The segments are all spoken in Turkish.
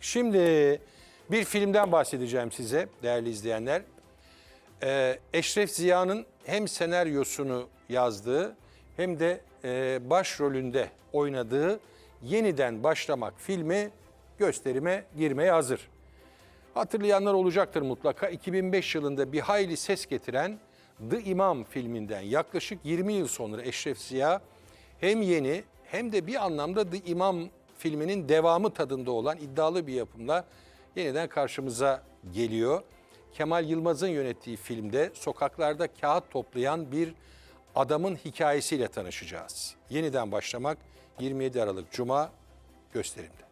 Şimdi bir filmden bahsedeceğim size değerli izleyenler. Ee, Eşref Ziya'nın hem senaryosunu yazdığı hem de e, başrolünde oynadığı Yeniden Başlamak filmi gösterime girmeye hazır. Hatırlayanlar olacaktır mutlaka. 2005 yılında bir hayli ses getiren The İmam filminden yaklaşık 20 yıl sonra Eşref Ziya hem yeni hem de bir anlamda The İmam filminin devamı tadında olan iddialı bir yapımla yeniden karşımıza geliyor. Kemal Yılmaz'ın yönettiği filmde sokaklarda kağıt toplayan bir adamın hikayesiyle tanışacağız. Yeniden başlamak 27 Aralık Cuma gösterimde.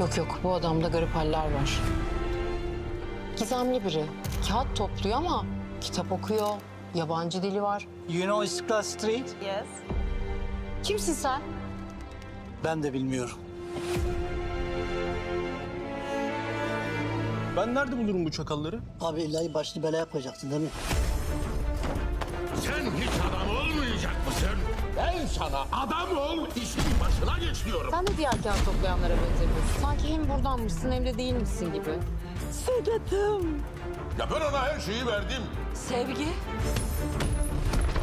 Yok yok bu adamda garip haller var. Gizemli biri. Kağıt topluyor ama kitap okuyor. Yabancı dili var. You know İstiklal Street? Yes. Kimsin sen? Ben de bilmiyorum. Ben nerede bulurum bu çakalları? Abi ilahi başlı belaya koyacaksın değil mi? Sen hiç adam olmayacak mısın? Ben sana adam ol, işin başına geç diyorum. Sen de diğer kağıt toplayanlara benzemiyorsun. Sanki hem buradanmışsın hem de değilmişsin gibi. Ya ben ona her şeyi verdim. Sevgi?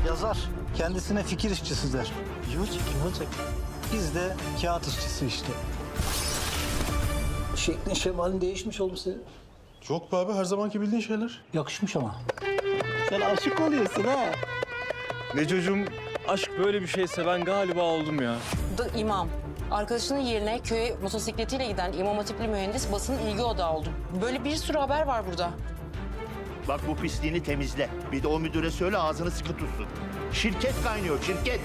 Yazar. Kendisine fikir işçisi der. İyi olacak, iyi olacak. Biz de kağıt işçisi işte. Şeklin şemalin değişmiş oğlum senin. Yok be abi her zamanki bildiğin şeyler. Yakışmış ama. Sen aşık oluyorsun ha. Ne çocuğum aşk böyle bir şeyse ben galiba oldum ya. The İmam. Arkadaşının yerine köye motosikletiyle giden imam hatipli mühendis basının ilgi odağı oldu. Böyle bir sürü haber var burada. Bak bu pisliğini temizle. Bir de o müdüre söyle ağzını sıkı tutsun. Şirket kaynıyor, şirket.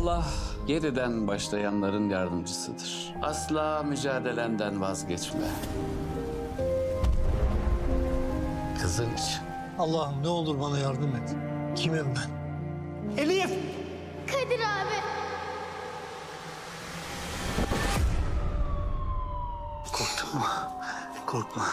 Allah geriden başlayanların yardımcısıdır. Asla mücadelenden vazgeçme. Kızın için. Allah'ım ne olur bana yardım et. Kimim ben? Elif! Kadir abi. Korktun mu? Korkma.